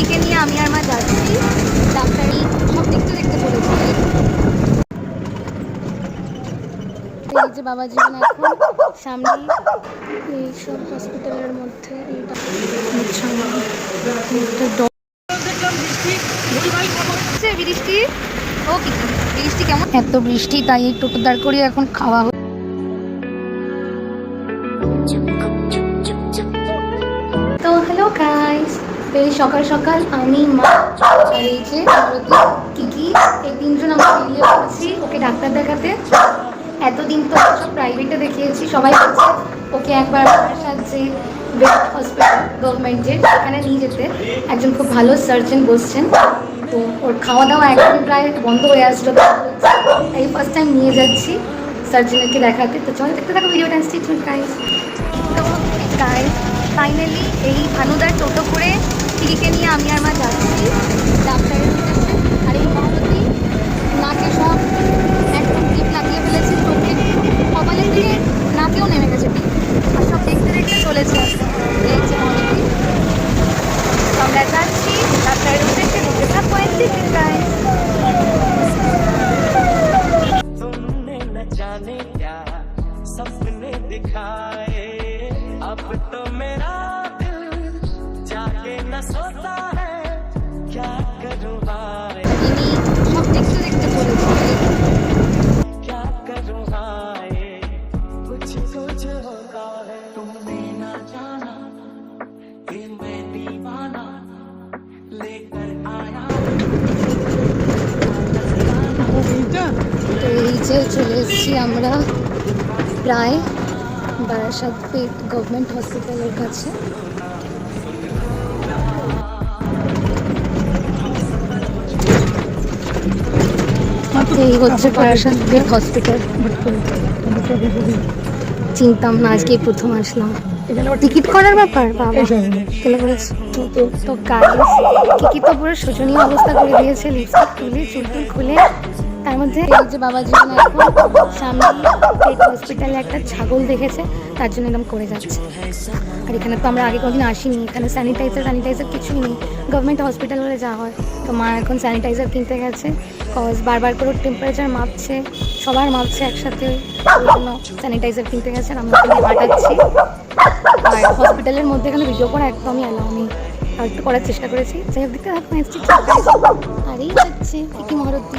টিকিকে নিয়ে আমি আর মা যাচ্ছি। ডাক্তারি সব দেখতে দেখতে চলেছি যে বাবা জীবন এখন, সামনে এই সব হসপিটালের মধ্যে একটা বৃষ্টি ও কেমন? এত বৃষ্টি, তাই এই টোটো দাঁড় করিয়ে এখন খাওয়া গাইস এই সকাল সকাল আমি মা এই যে কিকি এই তিনজন আমরা বেরিয়ে পড়েছি ওকে ডাক্তার দেখাতে। এতদিন তো প্রাইভেটে দেখিয়েছি, সবাই বলছে ওকে একবার আমার সাথে বেস্ট হসপিটাল গভর্নমেন্টের সেখানে নিয়ে যেতে। একজন খুব ভালো সার্জন বসছেন। তো ওর খাওয়া দাওয়া একদমই প্রায় বন্ধ হয়ে আসলো। তো এই ফার্স্ট টাইম নিয়ে যাচ্ছি সার্জনকে দেখাতে। তো চলো দেখতে থাকো ভিডিওটা স্টিচ গাইস তো গাইস ফাইনালি এই ভানুদার টোটো করে টিকিকে নিয়ে আমি আর মা যাচ্ছি। ডাক্তারের উদ্দেশ্যে আর এই মারুতি নাকে সব একদম টিপ লাগিয়ে ফেলেছে। এই চলে এসেছি আমরা প্রায় বারাসাত পেট গভর্নমেন্ট হসপিটালের কাছে। এই হচ্ছে বারাসাত পেট হসপিটাল। চিনতাম না আজকে প্রথম আসলাম। টিকিট করার ব্যাপার, বাবা। তো গাইস টিকিট তো পুরো শোচনীয় অবস্থা করে দিয়েছে লিপস্টিক খুলে, চুল খুলে তার মধ্যে এই যে বাবা জীবন এখন, সামনে পেট হসপিটালে একটা ছাগল দেখেছে, তার জন্য এরকম করে যাচ্ছে। আর এখানে তো আমরা আগে কোনোদিন আসিনি, এখানে স্যানিটাইজার স্যানিটাইজার কিছুই নেই। গভর্নমেন্ট হসপিটাল হলে যা হয়। তো মা এখন স্যানিটাইজার কিনতে গেছে কজ বারবার করে টেম্পারেচার মাপছে, সবার মাপছে একসাথে জন্য স্যানিটাইজার কিনতে গেছে আর আমরা পাঠাচ্ছি। আর হসপিটালের মধ্যে এখানে ভিডিও করা একদমই নেই। আর একটু করার চেষ্টা করেছি। যাই হোক, দেখতে থাকুন, এসছি। আর এই যাচ্ছে কি মহারতি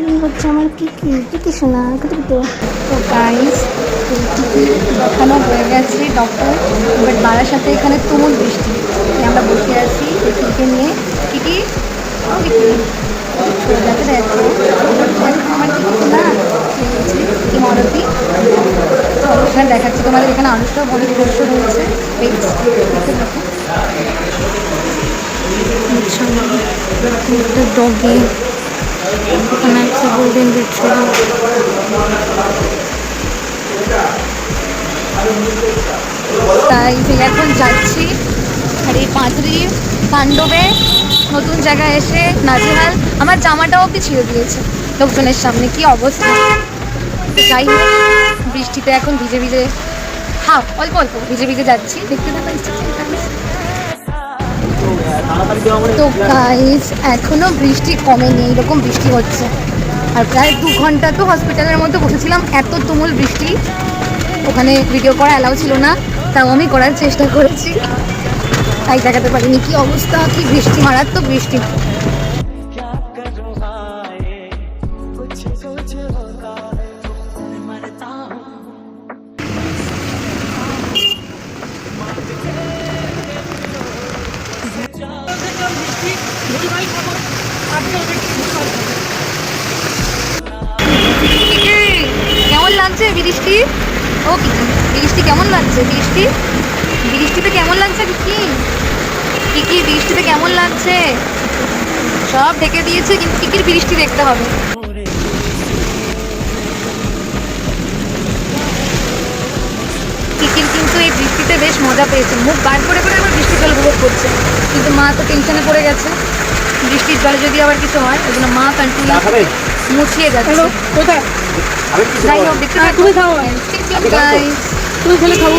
এই হচ্ছে আমার কি কি কি কি শোনা? কত তো গাইস দেখানো হয়ে গেছে ডক্টর এবার বাড়ার সাথে এখানে তুমুল বৃষ্টি। আমরা বসে আছি এই টিকে নিয়ে টিকি টিকি দেখে আমার টিকি শোনা? কি মরতি। তো এখানে দেখাচ্ছি তোমাদের এখানে আনুষ্ঠা বড় দৃশ্য রয়েছে। এই দেখো ডগি এখানে একটা গোল্ডেন রিট্রিভার তাই এখন যাচ্ছি আর এই পাঁচরি পাণ্ডবে নতুন জায়গায় এসে নাজেহাল। আমার জামাটাও অব্দি ছিঁড়ে দিয়েছে লোকজনের সামনে। কি অবস্থা? যাই হোক, বৃষ্টিতে এখন ভিজে ভিজে হাফ অল্প অল্প, ভিজে ভিজে যাচ্ছি। দেখতে পাচ্ছি তো গাইস এখনও বৃষ্টি কমেনি, এইরকম বৃষ্টি হচ্ছে। আর প্রায় দু ঘণ্টা তো হসপিটালের মধ্যে বসেছিলাম, এত তুমুল বৃষ্টি। ওখানে ভিডিও করা অ্যালাউ ছিল না, তাও আমি করার চেষ্টা করেছি। তাই দেখাতে পারিনি কি অবস্থা, কি বৃষ্টি, মারাত্মক বৃষ্টি। লাগছে বৃষ্টি? ও কি, বৃষ্টি কেমন লাগছে? বৃষ্টি? বৃষ্টিতে কেমন লাগছে কি কি কি বৃষ্টিতে কেমন লাগছে? সব ঢেকে দিয়েছে, কিন্তু কিকির বৃষ্টি দেখতে হবে। কিকির কিন্তু এই বৃষ্টিতে বেশ মজা পেয়েছে। মুখ বার করে করে আবার বৃষ্টি জল উপভোগ করছে। কিন্তু মা তো টেনশনে পড়ে গেছে। বৃষ্টির জলে যদি আবার কিছু হয় ওই জন্য মা কন্টিনিউ মুছিয়ে যাচ্ছে। কোথায়? যাই হোক দেখতে হ্যাঁ, তুমি খাও। গাইস তুমি খেলে খাব।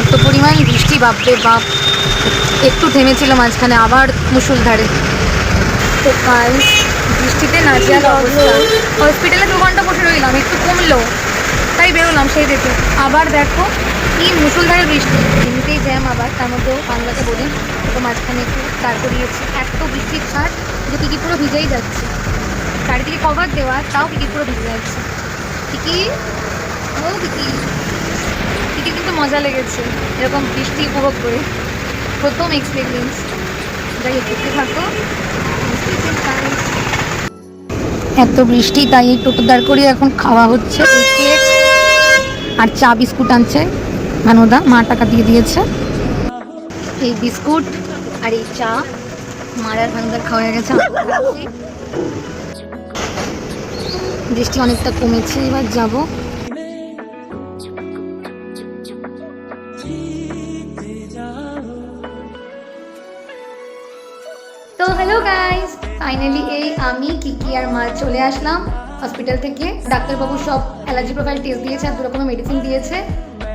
এত পরিমাণ বৃষ্টি বাপরে বাপ। একটু থেমেছিল মাঝখানে আবার মুসুলধারে তো কাল বৃষ্টিতে নাচিয়াল অবস্থা। হসপিটালে দু ঘণ্টা বসে রইলাম একটু কমলো। তাই বেরোলাম সেই দেখে। আবার দেখো কি মুসুলধারে বৃষ্টি। জ্যাম আবার তার মধ্যেও বাংলাতে বলি তো মাঝখানে একটু দাঁড় করিয়েছি। এত বৃষ্টির ছাড় যে টিকি পুরো ভিজেই যাচ্ছে। চারিদিকে কভার দেওয়া, তাও টিকি পুরো ভিজে যাচ্ছে। টিকি ও টিকি টিকির কিন্তু মজা লেগেছে, এরকম বৃষ্টি উপভোগ করে। প্রথম এক্সপিরিয়েন্স যাই দেখতে থাকো। এত বৃষ্টি, তাই এই টোটো দাঁড় করিয়ে এখন খাওয়া হচ্ছে। আর চা বিস্কুট আনছে। ভানুদা মা টাকা দিয়ে দিয়েছে। এই বিস্কুট আর এই চা মার আর ভানুদার খাওয়া গেছে। বৃষ্টি অনেকটা কমেছে, এবার যাব। তো হ্যালো গাইস ফাইনালি এই আমি কিকি আর মা চলে আসলাম হসপিটাল থেকে। ডাক্তারবাবু সব অ্যালার্জি প্রোফাইল টেস্ট দিয়েছে আর দু রকমের মেডিসিন দিয়েছে।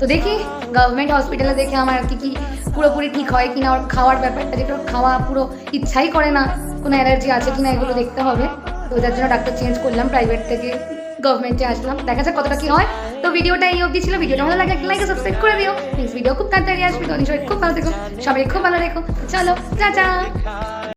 তো দেখি গভর্নমেন্ট হসপিটালে দেখে আমার কি কি পুরোপুরি ঠিক হয় কিনা, ওর খাওয়ার ব্যাপারটা যেটা খাওয়া পুরো ইচ্ছাই করে না, কোনো অ্যালার্জি আছে কিনা এগুলো দেখতে হবে। তো যার জন্য ডাক্তার চেঞ্জ করলাম প্রাইভেট থেকে গভর্নমেন্টে আসলাম। দেখা যাক কতটা কি হয়। তো ভিডিওটা এই অবধি ছিল। ভিডিওটা ভালো লাগে লাইক সাবস্ক্রাইব করে দিও। নেক্সট ভিডিও খুব তাড়াতাড়ি আসবে। তো সবাই খুব ভালো দেখো সবাই খুব ভালো রেখো চলো চা চা